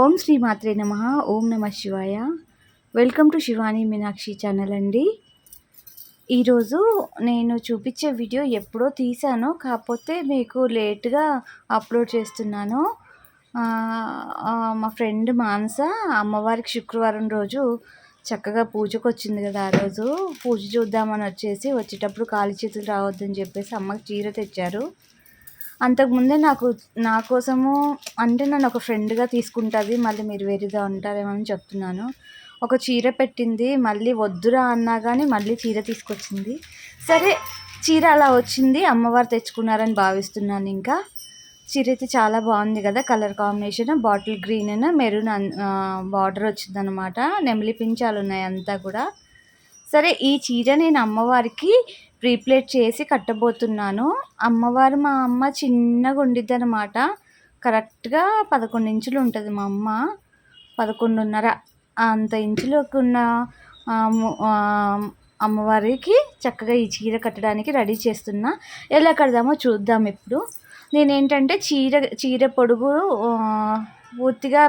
ఓం శ్రీ మాత్రే నమ ఓం నమ శివాయ. Welcome to Shivani Meenakshi channel అండి. ఈరోజు నేను చూపించే వీడియో ఎప్పుడో తీసాను కాకపోతే మీకు లేట్గా అప్లోడ్ చేస్తున్నాను మా ఫ్రెండ్ మానస అమ్మవారికి శుక్రవారం రోజు చక్కగా పూజకు వచ్చింది కదా ఆ రోజు. పూజ చూద్దామని వచ్చేసి వచ్చేటప్పుడు కాలి చేతులు రావద్దని చెప్పేసి అమ్మకి చీర తెచ్చారు. అంతకుముందే నాకు నా కోసము అంటే నన్ను ఒక ఫ్రెండ్గా తీసుకుంటుంది మళ్ళీ మీరు వేరేగా ఉంటారేమో అని చెప్తున్నాను. ఒక చీర పెట్టింది మళ్ళీ వద్దురా అన్నా కానీ మళ్ళీ చీర తీసుకొచ్చింది. సరే చీర అలా వచ్చింది అమ్మవారు తెచ్చుకున్నారని భావిస్తున్నాను ఇంకా. చీర అయితే చాలా బాగుంది కదా కలర్ కాంబినేషన్ బాటిల్ గ్రీన్ అయినా మెరూన్ బార్డర్ వచ్చిందనమాట నెమిలి పించాలు ఉన్నాయి అంతా కూడా. సరే ఈ చీర నేను అమ్మవారికి ప్రీప్లేట్ చేసి కట్టబోతున్నాను. అమ్మవారు మా అమ్మ చిన్నగా ఉండిద్ది అనమాట కరెక్ట్గా పదకొండు ఇంచులు ఉంటుంది మా అమ్మ. పదకొండున్నర. అంత ఇంచులోకి ఉన్న అమ్మవారికి చక్కగా ఈ చీర కట్టడానికి రెడీ చేస్తున్నా. ఎలా కడదామో చూద్దాం ఇప్పుడు. నేనేంటంటే చీర చీర పొడుగు పూర్తిగా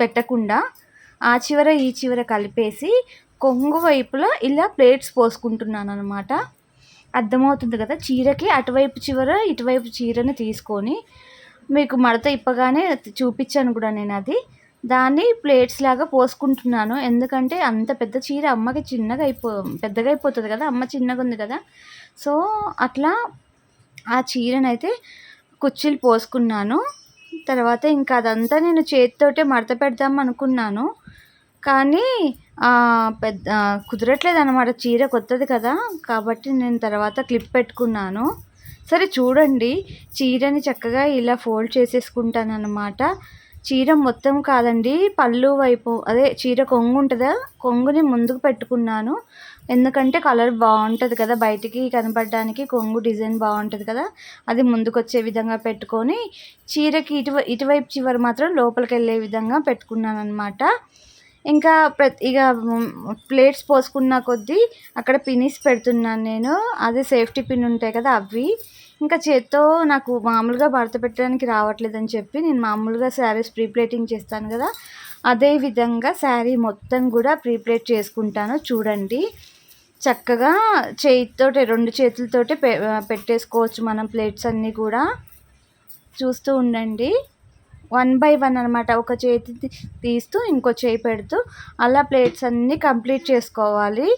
పెట్టకుండా ఆ చివర ఈ చివర కలిపేసి కొంగు వైపులా ఇలా ప్లేట్స్ పోసుకుంటున్నాను అనమాట అర్థమవుతుంది కదా? చీరకి అటువైపు చివర ఇటువైపు చీరని తీసుకొని మీకు మడత ఇప్పగానే చూపించాను కూడా నేను అది దాన్ని ప్లేట్స్ లాగా పోసుకుంటున్నాను. ఎందుకంటే అంత పెద్ద చీర అమ్మకి చిన్నగా అయిపో పెద్దగా అయిపోతుంది కదా? అమ్మ చిన్నగా ఉంది కదా? సో అట్లా ఆ చీరనైతే కుర్చీలు పోసుకున్నాను. తర్వాత ఇంకా అదంతా నేను చేతితోటే మడత పెడదాం అనుకున్నాను. కానీ పెద్ద కుదరట్లేదు అనమాట చీర కొత్తది కదా. కాబట్టి నేను తర్వాత క్లిప్ పెట్టుకున్నాను. సరే చూడండి. చీరని చక్కగా ఇలా ఫోల్డ్ చేసేసుకుంటాను అనమాట చీర మొత్తం కాదండి పళ్ళు వైపు. అదే చీర కొంగు ఉంటుందా? కొంగుని ముందుకు పెట్టుకున్నాను. ఎందుకంటే కలర్ బాగుంటుంది కదా. బయటికి కనపడడానికి కొంగు డిజైన్ బాగుంటుంది కదా. అది ముందుకు వచ్చే విధంగా పెట్టుకొని చీరకి ఇటు ఇటువైపు చివరి మాత్రం లోపలికి వెళ్ళే విధంగా పెట్టుకున్నాను అనమాట ఇంకా ప్రతి ఇక ప్లేట్స్ పోసుకున్న కొద్దీ అక్కడ పినిస్ పెడుతున్నాను నేను. అదే సేఫ్టీ పిన్ ఉంటాయి కదా అవి ఇంకా చేత్తో నాకు మామూలుగా భర్త పెట్టడానికి రావట్లేదని చెప్పి నేను మామూలుగా శారీస్ ప్రీప్లేటింగ్ చేస్తాను కదా అదే విధంగా శారీ మొత్తం కూడా ప్రీప్లేట్ చేసుకుంటాను. చూడండి. చక్కగా చేతితోటి రెండు చేతులతోటి పెట్టేసుకోవచ్చు మనం ప్లేట్స్ అన్నీ కూడా. చూస్తూ ఉండండి. వన్ బై వన్ అనమాట ఒక చేతి తీస్తూ ఇంకో చేయి పెడుతూ అలా ప్లేట్స్ అన్నీ కంప్లీట్ చేసుకోవాలి.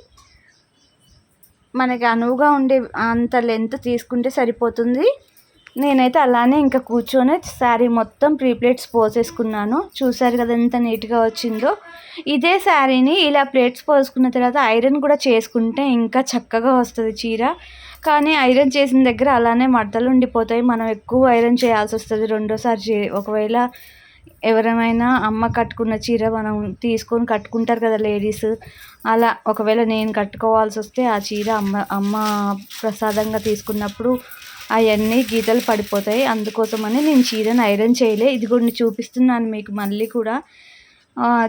మనకి అనువుగా ఉండే అంత లెంత్ తీసుకుంటే సరిపోతుంది. నేనైతే అలానే ఇంకా కూర్చొని శారీ మొత్తం ప్రీ ప్లేట్స్ పోసేసుకున్నాను. చూసారు కదా ఎంత నీట్గా వచ్చిందో. ఇదే శారీని ఇలా ప్లేట్స్ పోసుకున్న తర్వాత ఐరన్ కూడా చేసుకుంటే ఇంకా చక్కగా వస్తుంది చీర. కానీ ఐరన్ చేసిన దగ్గర అలానే మడతలు ఉండిపోతాయి. మనం ఎక్కువ ఐరన్ చేయాల్సి వస్తుంది. రెండోసారి ఒకవేళ ఎవరైనా అమ్మ కట్టుకున్న చీర మనం తీసుకొని కట్టుకుంటారు కదా లేడీస్ అలా ఒకవేళ నేను కట్టుకోవాల్సి వస్తే ఆ చీర అమ్మ అమ్మ ప్రసాదంగా తీసుకున్నప్పుడు అవన్నీ గీతలు పడిపోతాయి. అందుకోసమని నేను చీరని ఐరన్ చేయలే. ఇది కొన్ని చూపిస్తున్నాను మీకు మళ్ళీ కూడా.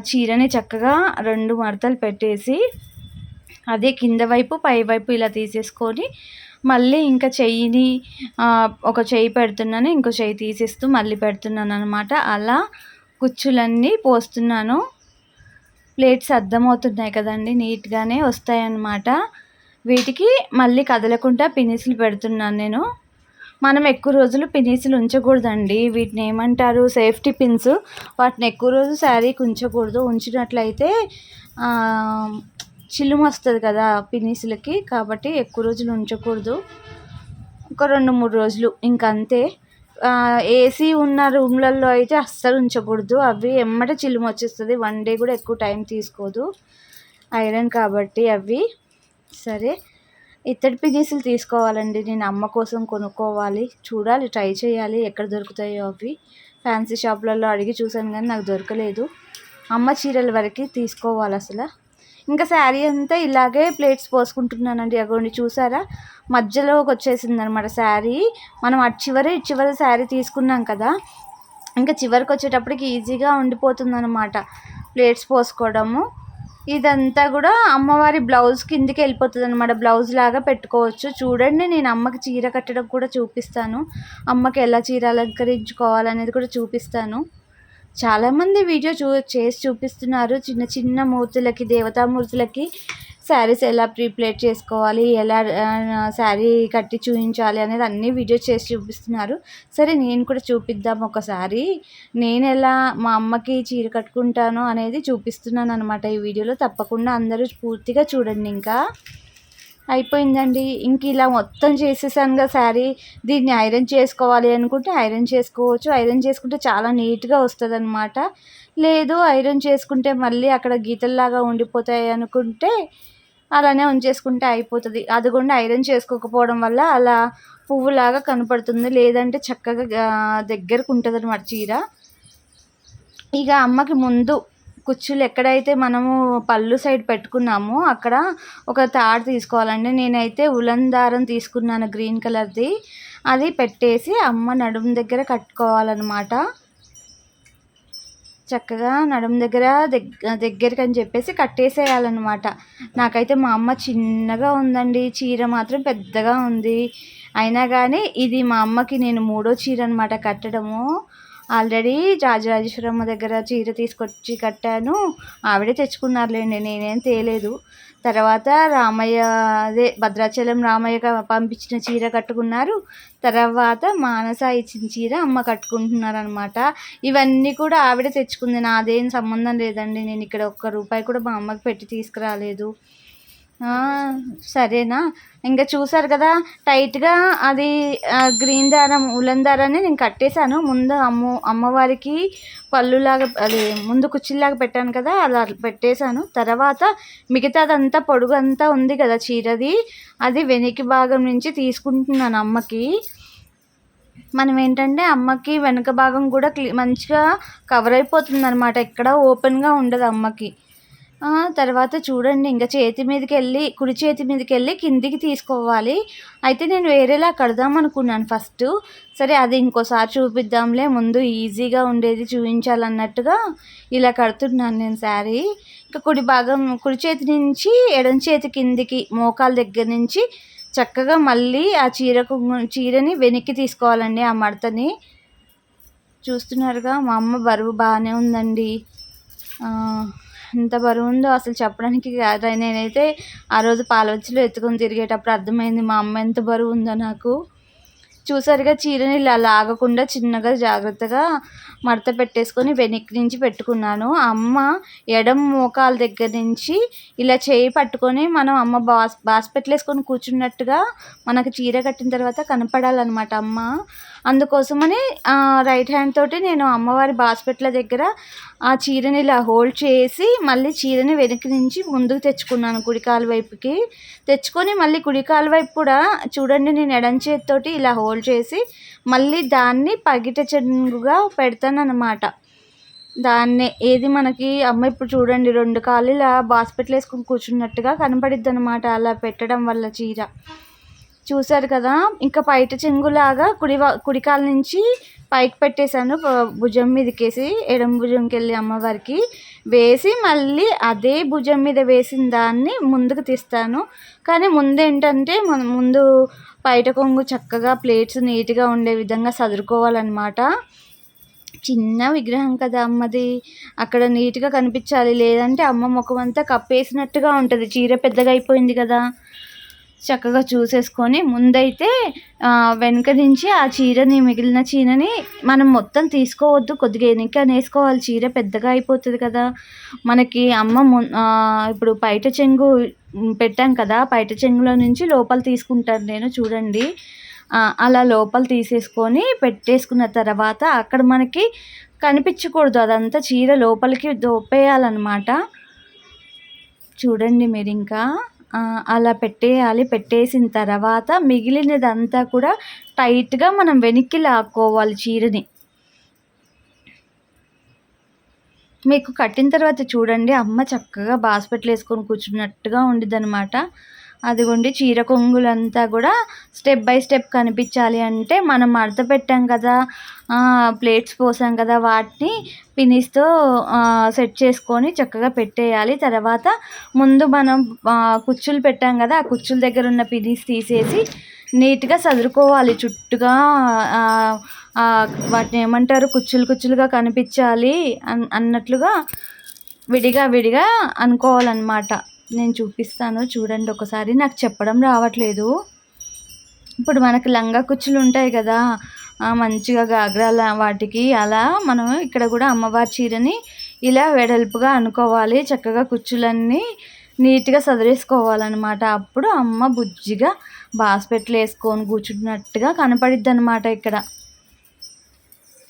చీరని చక్కగా రెండు మడతలు పెట్టేసి అదే కింద వైపు పై వైపు ఇలా తీసేసుకొని మళ్ళీ ఇంకా చెయ్యిని ఒక చెయ్యి పెడుతున్నాను ఇంకో చెయ్యి తీసేస్తూ మళ్ళీ పెడుతున్నాను అనమాట అలా కుచ్చులన్నీ పోస్తున్నాను. ప్లేట్స్ అర్థమవుతున్నాయి కదండి నీట్గానే వస్తాయన్నమాట. వీటికి మళ్ళీ కదలకుండా పినిసులు పెడుతున్నాను నేను. మనం ఎక్కువ రోజులు పినీసులు ఉంచకూడదండి. వీటిని ఏమంటారు సేఫ్టీ పిన్స్. వాటిని ఎక్కువ రోజు శారీకి ఉంచకూడదు. ఉంచినట్లయితే చిల్లుము వస్తుంది కదా పినీసులకి కాబట్టి ఎక్కువ రోజులు ఉంచకూడదు. ఒక రెండు మూడు రోజులు ఇంకంతే. ఏసీ ఉన్న రూమ్లలో అయితే అస్సలు ఉంచకూడదు. అవి ఎమ్మటే చిల్లుము వచ్చేస్తుంది. వన్ డే కూడా ఎక్కువ టైం తీసుకోదు. ఐరన్ కాబట్టి అవి. సరే. ఇత్తడి పినిసులు తీసుకోవాలండి. నేను అమ్మ కోసం కొనుక్కోవాలి. చూడాలి ట్రై చేయాలి ఎక్కడ దొరుకుతాయో అవి. ఫ్యాన్సీ షాపులలో అడిగి చూసాను కానీ నాకు దొరకలేదు. అమ్మ చీరల వరకు తీసుకోవాలి అసలు. ఇంకా శారీ అంతా ఇలాగే ప్లేట్స్ పోసుకుంటున్నానండి అగోండి చూసారా? మధ్యలోకి వచ్చేసింది అనమాట శారీ. మనం అటు చివరి చివరి శారీ తీసుకున్నాం కదా. ఇంకా చివరికి వచ్చేటప్పటికి ఈజీగా ఉండిపోతుంది అనమాట ప్లేట్స్ పోసుకోవడము. ఇదంతా కూడా అమ్మవారి బ్లౌజ్ కిందికి వెళ్ళిపోతుంది అనమాట బ్లౌజ్ లాగా పెట్టుకోవచ్చు. చూడండి నేను అమ్మకి చీర కట్టడం కూడా చూపిస్తాను. అమ్మకి ఎలా చీర అలంకరించుకోవాలనేది కూడా చూపిస్తాను. చాలామంది వీడియో చూ చేసి చూపిస్తున్నారు. చిన్న చిన్న మూర్తులకి దేవతామూర్తులకి శారీస్ ఎలా ప్రీప్లేట్ చేసుకోవాలి ఎలా శారీ కట్టి చూపించాలి అనేది అన్ని వీడియోస్ చేసి చూపిస్తున్నారు. సరే నేను కూడా చూపిద్దాం ఒకసారి. నేను ఎలా మా అమ్మకి చీర కట్టుకుంటాను అనేది చూపిస్తున్నాను అనమాట ఈ వీడియోలో. తప్పకుండా అందరూ పూర్తిగా చూడండి ఇంకా. అయిపోయిందండి. ఇంక ఇలా మొత్తం చేసేసానుగా శారీ. దీన్ని ఐరన్ చేసుకోవాలి అనుకుంటే ఐరన్ చేసుకోవచ్చు. ఐరన్ చేసుకుంటే చాలా నీట్గా వస్తుంది అనమాట లేదు ఐరన్ చేసుకుంటే మళ్ళీ అక్కడ గీతల్లాగా ఉండిపోతాయి అనుకుంటే అలానే ఉంచేసుకుంటే అయిపోతుంది. అది కూడా ఐరన్ చేసుకోకపోవడం వల్ల అలా పువ్వులాగా కనపడుతుంది. లేదంటే చక్కగా దగ్గరకు ఉంటుంది అనమాట చీర. ఇక అమ్మకి ముందు కుచ్చులు ఎక్కడైతే మనము పళ్ళు సైడ్ పెట్టుకున్నామో అక్కడ ఒక తాడు తీసుకోవాలండి. నేనైతే ఉలన్ దారం తీసుకున్నాను గ్రీన్ కలర్ది. అది పెట్టేసి అమ్మ నడుము దగ్గర కట్టుకోవాలన్నమాట. చక్కగా నడుము దగ్గర దగ్గ దగ్గరికి అని చెప్పేసి కట్టేసేయాలన్నమాట. నాకైతే మా అమ్మ చిన్నగా ఉందండి. చీర మాత్రం పెద్దగా ఉంది. అయినా కానీ ఇది మా అమ్మకి నేను మూడో చీర అనమాట కట్టడము. ఆల్రెడీ రాజరాజేశ్వరమ్మ దగ్గర చీర తీసుకొచ్చి కట్టాను. ఆవిడే తెచ్చుకున్నారులేండి నేనేం తేలేదు. తర్వాత రామయ్య అదే భద్రాచలం రామయ్య పంపించిన చీర కట్టుకున్నారు. తర్వాత మానస ఇచ్చిన చీర అమ్మ కట్టుకుంటున్నారు అనమాట ఇవన్నీ కూడా ఆవిడ తెచ్చుకుంది నాదేం సంబంధం లేదండి. నేను ఇక్కడ ఒక్క రూపాయి కూడా మా అమ్మకి పెట్టి తీసుకురాలేదు. సరేనా? ఇంకా చూసారు కదా టైట్గా అది గ్రీన్ దారం ఉలన్ దారాన్ని నేను కట్టేశాను. ముందు అమ్మ అమ్మవారికి పళ్ళులాగా అది ముందు కుర్చీలాగా పెట్టాను కదా అలా పెట్టేశాను. తర్వాత మిగతాదంతా పొడుగు అంతా ఉంది కదా చీరది అది వెనక్కి భాగం నుంచి తీసుకుంటున్నాను అమ్మకి. మనం ఏంటంటే అమ్మకి వెనక భాగం కూడా మంచిగా కవర్ అయిపోతుంది అనమాట ఎక్కడ ఓపెన్గా ఉండదు అమ్మకి. తర్వాత చూడండి ఇంకా చేతి మీదకి వెళ్ళి కుడి చేతి మీదకి వెళ్ళి కిందికి తీసుకోవాలి. అయితే నేను వేరేలా కడదాం అనుకున్నాను ఫస్ట్. సరే అది ఇంకోసారి చూపిద్దాంలే ముందు ఈజీగా ఉండేది చూపించాలన్నట్టుగా ఇలా కడుతున్నాను నేను శారీ. ఇంకా కుడి భాగం కుడి చేతి నుంచి ఎడం చేతి కిందికి మోకాల దగ్గర నుంచి చక్కగా మళ్ళీ ఆ చీరకు చీరని వెనక్కి తీసుకోవాలండి ఆ మడతని. చూస్తున్నారుగా మా అమ్మ బరువు బాగానే ఉందండి. ఎంత బరువు ఉందో అసలు చెప్పడానికి కాదు. నేనైతే ఆ రోజు పాలవచ్చులో ఎత్తుకొని తిరిగేటప్పుడు అర్థమైంది మా అమ్మ ఎంత బరువు ఉందో నాకు. చూసారుగా చీరని ఇలా లాగకుండా చిన్నగా జాగ్రత్తగా మడత పెట్టేసుకొని వెనక్కి నుంచి పెట్టుకున్నాను. అమ్మ ఎడం మోకాల దగ్గర నుంచి ఇలా చేయి పట్టుకొని మనం అమ్మ బాస్ బాస్పెట్లు వేసుకొని కూర్చున్నట్టుగా మనకు చీర కట్టిన తర్వాత కనపడాలన్నమాట అమ్మ. అందుకోసమని రైట్ హ్యాండ్ తోటి నేను అమ్మవారి బాస్పెట్ల దగ్గర ఆ చీరని ఇలా హోల్డ్ చేసి మళ్ళీ చీరని వెనక్కి నుంచి ముందుకు తెచ్చుకున్నాను కుడికాలు వైపుకి. తెచ్చుకొని మళ్ళీ కుడికాలు వైపు కూడా చూడండి నేను ఎడం చేతితోటి ఇలా హోల్డ్ చేసి మళ్ళీ దాన్ని పగిట చెంగుగా పెడతాను అనమాట దాన్నే ఏది మనకి అమ్మ ఇప్పుడు చూడండి రెండు కాళ్ళు ఇలా బాస్పెట్లు వేసుకుని కూర్చున్నట్టుగా కనపడిద్ది అనమాట అలా పెట్టడం వల్ల చీర. చూశారు కదా ఇంకా పైట చెంగులాగా కుడి కుడికాల నుంచి పైకి పెట్టేశాను భుజం మీదకేసి ఎడం భుజంకి వెళ్ళి అమ్మవారికి వేసి మళ్ళీ అదే భుజం మీద వేసిన దాన్ని ముందుకు తీస్తాను. కానీ ముందు ఏంటంటే మనం ముందు పైట కొంగు చక్కగా ప్లేట్స్ నీట్గా ఉండే విధంగా సదురుకోవాలన్నమాట. చిన్న విగ్రహం కదా అమ్మది. అక్కడ నీట్గా కనిపించాలి. లేదంటే అమ్మ ముఖం అంతా కప్పేసినట్టుగా ఉంటుంది. చీర పెద్దగా అయిపోయింది కదా. చక్కగా చూసేసుకొని ముందైతే వెనక నుంచి ఆ చీరని మిగిలిన చీరని మనం మొత్తం తీసుకోవద్దు. కొద్దిగా వెనక వేసుకోవాలి చీర పెద్దగా అయిపోతుంది కదా. మనకి అమ్మ ఇప్పుడు పైట చెంగు పెట్టాం కదా. పైట చెంగులో నుంచి లోపల తీసుకుంటాను నేను చూడండి. అలా లోపల తీసేసుకొని పెట్టేసుకున్న తర్వాత అక్కడ మనకి కనిపించకూడదు. అదంతా చీర లోపలికి దోపేయాలన్నమాట. చూడండి మీరు ఇంకా అలా పెట్టేయాలి. పెట్టేసిన తర్వాత మిగిలినదంతా కూడా టైట్గా మనం వెనక్కి లాక్కోవాలి చీరని. మీకు కట్టిన తర్వాత చూడండి అమ్మ చక్కగా బాస్పెట్లు వేసుకొని కూర్చున్నట్టుగా ఉండిద్దనమాట అదిగోండి చీర కొంగులంతా కూడా స్టెప్ బై స్టెప్ కనిపించాలి అంటే మనం మడత పెట్టాం కదా ప్లేట్స్ పోసాం కదా వాటిని పినిస్తో సెట్ చేసుకొని చక్కగా పెట్టేయాలి. తర్వాత ముందు మనం కుచ్చులు పెట్టాం కదా ఆ కుచ్చుల దగ్గర ఉన్న పినిస్ తీసేసి నీట్గా చదురుకోవాలి చుట్టుగా వాటిని ఏమంటారు? కుచ్చులు కుచ్చులుగా కనిపించాలి అన్ అన్నట్లుగా విడిగా విడిగా అనుకోవాలన్నమాట. నేను చూపిస్తాను. చూడండి ఒకసారి నాకు చెప్పడం రావట్లేదు. ఇప్పుడు మనకి లంగా కుచ్చులు ఉంటాయి కదా మంచిగా గాగ్రాల వాటికి అలా మనం ఇక్కడ కూడా అమ్మవారి చీరని ఇలా వెడల్పుగా అనుకోవాలి. చక్కగా కుచ్చులన్నీ నీట్గా సదిరేసుకోవాలన్నమాట. అప్పుడు అమ్మ బుజ్జిగా బాస్పెట్లు వేసుకొని కూర్చున్నట్టుగా కనపడిద్ది అనమాట ఇక్కడ.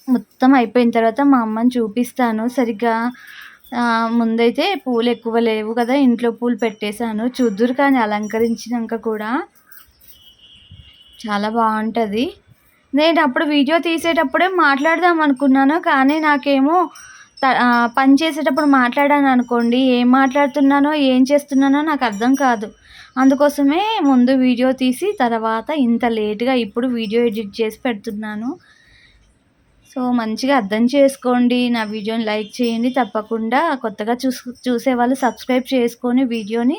మొత్తం అయిపోయిన తర్వాత మా అమ్మని చూపిస్తాను. సరిగ్గా ముందైతే పూలు ఎక్కువ లేవు కదా ఇంట్లో పూలు పెట్టేశాను. చూద్దురు కానీ అలంకరించినాక కూడా చాలా బాగుంటుంది. నేను అప్పుడు వీడియో తీసేటప్పుడే మాట్లాడదాం అనుకున్నాను కానీ నాకేమో పని చేసేటప్పుడు మాట్లాడాను అనుకోండి ఏం మాట్లాడుతున్నానో ఏం చేస్తున్నానో నాకు అర్థం కాదు. అందుకోసమే ముందు వీడియో తీసి తర్వాత ఇంత లేట్గా ఇప్పుడు వీడియో ఎడిట్ చేసి పెడుతున్నాను. సో మంచిగా అర్థం చేసుకోండి నా వీడియోని లైక్ చేయండి తప్పకుండా కొత్తగా చూసు చూసే వాళ్ళు సబ్స్క్రైబ్ చేసుకొని వీడియోని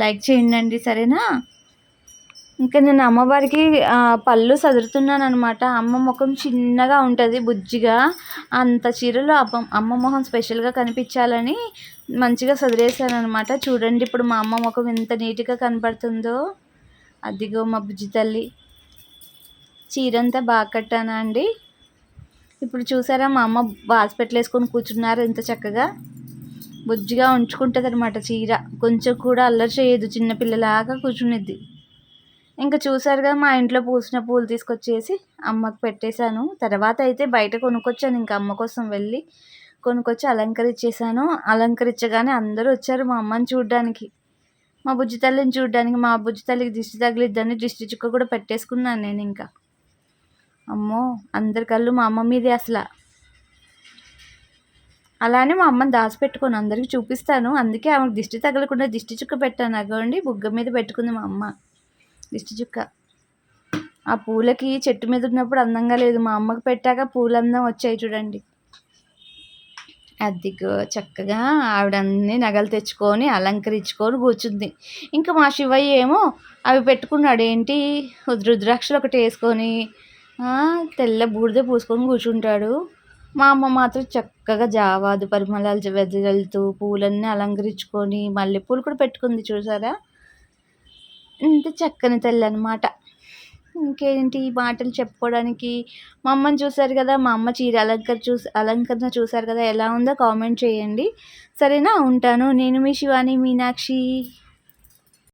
లైక్ చేయండి సరేనా? ఇంకా నేను అమ్మవారికి పళ్ళు సదురుతున్నాను అనమాట అమ్మ ముఖం చిన్నగా ఉంటుంది బుజ్జిగా. అంత చీరలో అమ్మ అమ్మ ముఖం స్పెషల్గా కనిపించాలని మంచిగా సదిరేసాను అనమాట చూడండి ఇప్పుడు మా అమ్మ ముఖం ఎంత నీట్గా కనపడుతుందో. అదిగో మా బుజ్జి తల్లి. చీరంతా బాగా కట్టానా అండి? ఇప్పుడు చూసారా మా అమ్మ బాస్పెట్లు వేసుకొని కూర్చున్నారు ఇంత చక్కగా. బుజ్జిగా ఉంచుకుంటుంది అనమాట చీర. కొంచెం కూడా అల్లరి చేయదు చిన్నపిల్లలాగా కూర్చునిద్ది. ఇంకా చూసారు కదా మా ఇంట్లో పూసిన పూలు తీసుకొచ్చేసి అమ్మకు పెట్టేశాను. తర్వాత అయితే బయట కొనుక్కొచ్చాను ఇంకా అమ్మ కోసం వెళ్ళి కొనుక్కొచ్చి అలంకరించేశాను. అలంకరించగానే అందరూ వచ్చారు మా అమ్మని చూడడానికి. మా బుజ్జి తల్లిని చూడడానికి మా బుజ్జి తల్లికి దిష్టి తగిలిద్దని దిష్టి చుక్క కూడా పెట్టేసుకున్నాను నేను ఇంకా. అమ్మో అందరి కళ్ళు మా అమ్మ మీదే అసలు. అలానే మా అమ్మని దాచిపెట్టుకొని అందరికీ చూపిస్తాను. అందుకే ఆమెకు దిష్టి తగలకుండా దిష్టి చుక్క పెట్టాను. అగోండి బుగ్గ మీద పెట్టుకుంది మా అమ్మ. దిష్టి చుక్క. ఆ పూలకి చెట్టు మీద ఉన్నప్పుడు అందంగా లేదు. మా అమ్మకి పెట్టాక పూలందం వచ్చాయి చూడండి. అదిగో చక్కగా ఆవిడ అన్ని నగలు తెచ్చుకొని అలంకరించుకొని కూర్చుంది. ఇంకా మా శివయ్య ఏమో అవి పెట్టుకున్నాడు ఏంటి రుద్రాక్షలు ఒకటి వేసుకొని తెల్ల బూడిద పూసుకొని కూర్చుంటాడు. మా అమ్మ మాత్రం చక్కగా జావాదు పరిమళాలు వెదజల్లుతూ పూలన్నీ అలంకరించుకొని మల్లెపూలు కూడా పెట్టుకుంది చూసారా? ఇంత చక్కని తల్లి అనమాట ఇంకేంటి ఈ మాటలు చెప్పుకోవడానికి? మా అమ్మని చూసారు కదా మా అమ్మ చీర అలంకర చూసి అలంకరణ చూసారు కదా ఎలా ఉందో కామెంట్ చేయండి. సరేనా? ఉంటాను. నేను మీ శివాని మీనాక్షి.